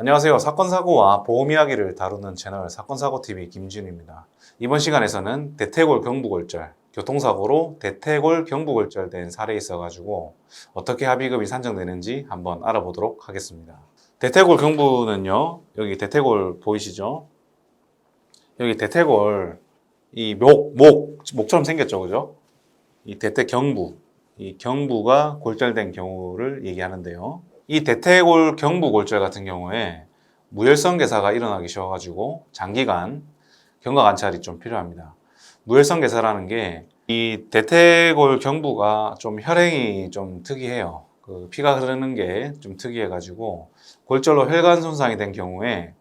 안녕하세요. 사건 사고와 보험 이야기를 다루는 채널 사건 사고 TV 김진우입니다. 이번 시간에서는 대퇴골 경부골절 교통사고로 대퇴골 경부골절된 사례 있어가지고 어떻게 합의금이 산정되는지 한번 알아보도록 하겠습니다. 대퇴골 경부는요. 여기 대퇴골 보이시죠? 여기 대퇴골 이 목, 목, 목처럼 생겼죠, 그죠? 이 대퇴 경부, 이 경부가 골절된 경우를 얘기하는데요. 이 대퇴골 경부 골절 같은 경우에 무혈성 괴사가 일어나기 쉬워가지고 장기간 경과 관찰이 좀 필요합니다. 무혈성 괴사라는 게 이 대퇴골 경부가 좀 혈행이 좀 특이해요. 그 피가 흐르는 게 좀 특이해가지고 골절로 혈관 손상이 된 경우에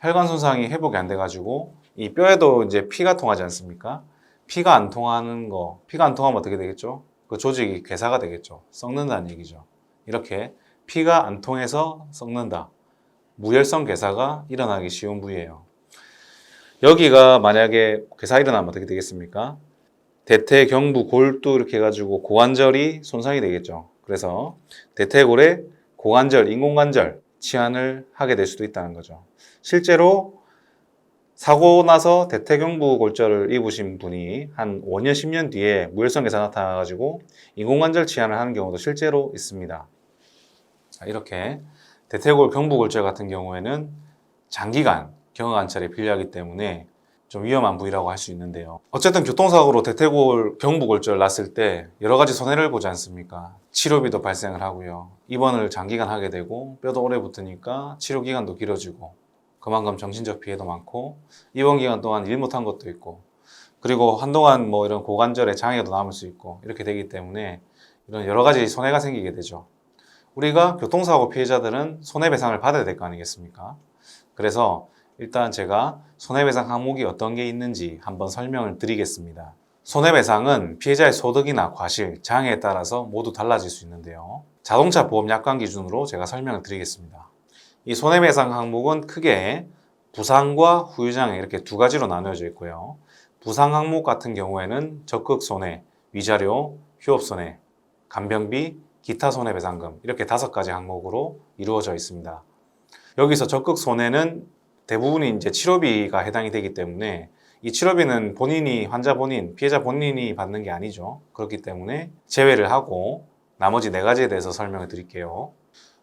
혈관 손상이 회복이 안 돼가지고 이 뼈에도 이제 피가 통하지 않습니까? 피가 안 통하는 거, 피가 안 통하면 어떻게 되겠죠? 그 조직이 괴사가 되겠죠. 썩는다는 얘기죠. 이렇게 피가 안 통해서 썩는다. 무혈성 괴사가 일어나기 쉬운 부위예요. 여기가 만약에 괴사 일어나면 어떻게 되겠습니까? 대퇴, 경부, 골두 이렇게 해가지고 고관절이 손상이 되겠죠. 그래서 대퇴골에 고관절, 인공관절 치환을 하게 될 수도 있다는 거죠. 실제로 사고 나서 대퇴경부 골절을 입으신 분이 한 5년, 10년 뒤에 무혈성 괴사 나타나가지고 인공관절 치환을 하는 경우도 실제로 있습니다. 자, 이렇게 대퇴골 경부골절 같은 경우에는 장기간 경화관찰이 필요하기 때문에 좀 위험한 부위라고 할 수 있는데요. 어쨌든 교통사고로 대퇴골 경부골절 났을 때 여러 가지 손해를 보지 않습니까? 치료비도 발생을 하고요. 입원을 장기간 하게 되고 뼈도 오래 붙으니까 치료 기간도 길어지고 그만큼 정신적 피해도 많고 입원 기간 동안 일 못한 것도 있고 그리고 한동안 뭐 이런 고관절에 장애도 남을 수 있고 이렇게 되기 때문에 이런 여러 가지 손해가 생기게 되죠. 우리가 교통사고 피해자들은 손해배상을 받아야 될 거 아니겠습니까? 그래서 일단 제가 손해배상 항목이 어떤 게 있는지 한번 설명을 드리겠습니다. 손해배상은 피해자의 소득이나 과실, 장애에 따라서 모두 달라질 수 있는데요. 자동차 보험 약관 기준으로 제가 설명을 드리겠습니다. 이 손해배상 항목은 크게 부상과 후유장애 이렇게 두 가지로 나누어져 있고요. 부상 항목 같은 경우에는 적극 손해, 위자료, 휴업 손해, 간병비, 기타 손해배상금 이렇게 다섯 가지 항목으로 이루어져 있습니다. 여기서 적극 손해는 대부분이 이제 치료비가 해당이 되기 때문에 이 치료비는 본인이 환자 본인, 피해자 본인이 받는 게 아니죠. 그렇기 때문에 제외를 하고 나머지 네 가지에 대해서 설명을 드릴게요.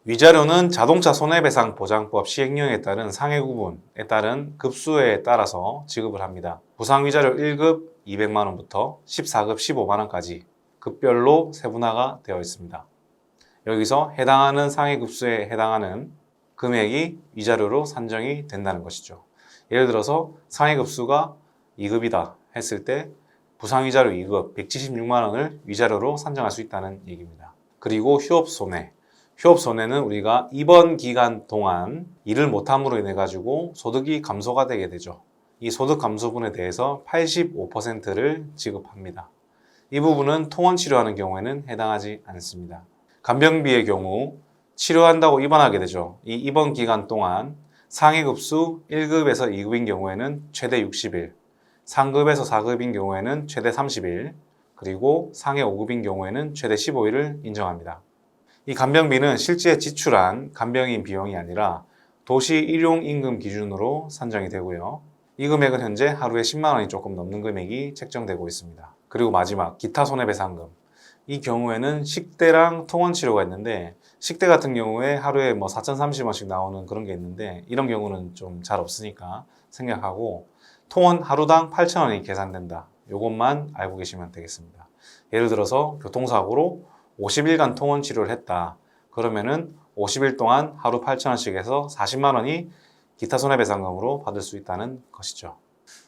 위자료는 자동차 손해배상 보장법 시행령에 따른 상해 구분에 따른 급수에 따라서 지급을 합니다. 부상 위자료 1급 200만 원부터 14급 15만 원까지 급별로 세분화가 되어 있습니다. 여기서 해당하는 상해 급수에 해당하는 금액이 위자료로 산정이 된다는 것이죠. 예를 들어서 상해 급수가 2급이다 했을 때 부상 위자료 2급 176만 원을 위자료로 산정할 수 있다는 얘기입니다. 그리고 휴업 손해. 휴업 손해는 우리가 입원 기간 동안 일을 못함으로 인해 가지고 소득이 감소가 되게 되죠. 이 소득 감소분에 대해서 85%를 지급합니다. 이 부분은 통원 치료하는 경우에는 해당하지 않습니다. 간병비의 경우 치료한다고 입원하게 되죠. 이 입원 기간 동안 상해급수 1급에서 2급인 경우에는 최대 60일, 상급에서 4급인 경우에는 최대 30일, 그리고 상해 5급인 경우에는 최대 15일을 인정합니다. 이 간병비는 실제 지출한 간병인 비용이 아니라 도시 일용 임금 기준으로 산정이 되고요. 이 금액은 현재 하루에 10만 원이 조금 넘는 금액이 책정되고 있습니다. 그리고 마지막 기타 손해배상금. 이 경우에는 식대랑 통원 치료가 있는데 식대 같은 경우에 하루에 뭐 4,030원씩 나오는 그런 게 있는데 이런 경우는 좀 잘 없으니까 생략하고 통원 하루당 8,000원이 계산된다. 이것만 알고 계시면 되겠습니다. 예를 들어서 교통사고로 50일간 통원 치료를 했다. 그러면은 50일 동안 하루 8,000원씩 해서 40만 원이 기타 손해배상금으로 받을 수 있다는 것이죠.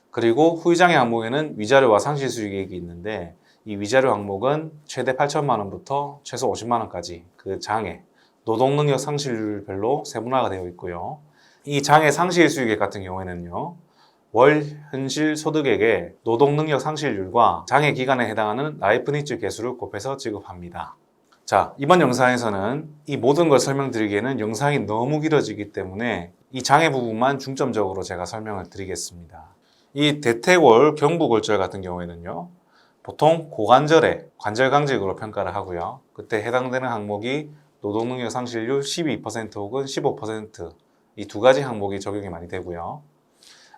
그리고 후유장애 항목에는 위자료와 상실 수익액이 있는데 이 위자료 항목은 최대 8천만 원부터 최소 50만 원까지 그 장애, 노동 능력 상실별로 세분화가 되어 있고요. 이 장애 상실 수익액 같은 경우에는요. 월 현실 소득액의 노동 능력 상실률과 장애 기간에 해당하는 라이프니츠 개수를 곱해서 지급합니다. 자, 이번 영상에서는 이 모든 걸 설명드리기에는 영상이 너무 길어지기 때문에 이 장애 부분만 중점적으로 제가 설명을 드리겠습니다. 이 대퇴골 경부골절 같은 경우에는요. 보통 고관절의 관절 강직으로 평가를 하고요. 그때 해당되는 항목이 노동능력 상실률 12% 혹은 15%이 두 가지 항목이 적용이 많이 되고요.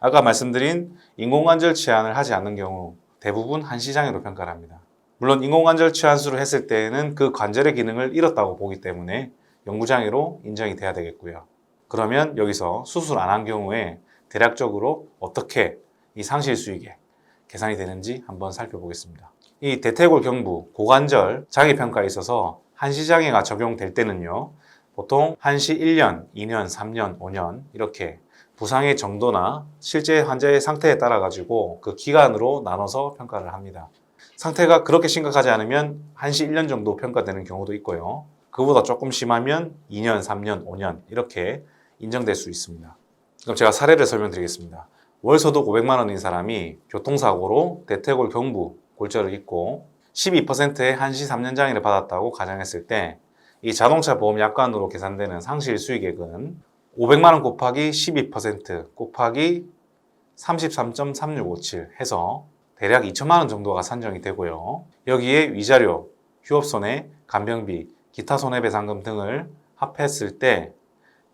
아까 말씀드린 인공관절 치환을 하지 않는 경우 대부분 한 시장애로 평가를 합니다. 물론 인공관절 치환술을 했을 때에는 그 관절의 기능을 잃었다고 보기 때문에 영구장애로 인정이 돼야 되겠고요. 그러면 여기서 수술 안 한 경우에 대략적으로 어떻게 이 상실 수익에 계산이 되는지 한번 살펴보겠습니다. 이 대퇴골 경부, 고관절 장애 평가에 있어서 한시장애가 적용될 때는요. 보통 한시 1년, 2년, 3년, 5년 이렇게 부상의 정도나 실제 환자의 상태에 따라 가지고 그 기간으로 나눠서 평가를 합니다. 상태가 그렇게 심각하지 않으면 한시 1년 정도 평가되는 경우도 있고요. 그보다 조금 심하면 2년, 3년, 5년 이렇게 인정될 수 있습니다. 그럼 제가 사례를 설명드리겠습니다. 월 소득 500만 원인 사람이 교통사고로 대퇴골 경부 골절을 입고 12%의 한시 3년 장애를 받았다고 가정했을 때 이 자동차 보험 약관으로 계산되는 상실 수익액은 500만 원 곱하기 12% 곱하기 33.3657 해서 대략 2천만 원 정도가 산정이 되고요. 여기에 위자료, 휴업손해, 간병비, 기타 손해배상금 등을 합했을 때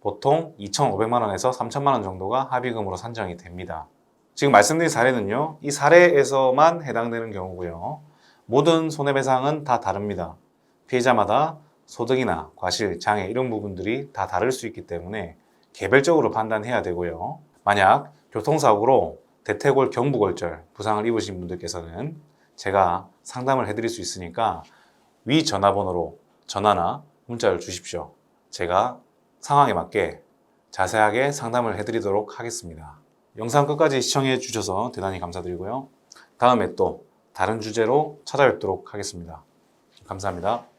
보통 2,500만 원에서 3천만 원 정도가 합의금으로 산정이 됩니다. 지금 말씀드린 사례는요, 이 사례에서만 해당되는 경우고요. 모든 손해배상은 다 다릅니다. 피해자마다 소득이나 과실, 장애 이런 부분들이 다 다를 수 있기 때문에 개별적으로 판단해야 되고요. 만약 교통사고로 대퇴골 경부골절 부상을 입으신 분들께서는 제가 상담을 해드릴 수 있으니까 위 전화번호로 전화나 문자를 주십시오. 제가 상황에 맞게 자세하게 상담을 해드리도록 하겠습니다. 영상 끝까지 시청해 주셔서 대단히 감사드리고요. 다음에 또 다른 주제로 찾아뵙도록 하겠습니다. 감사합니다.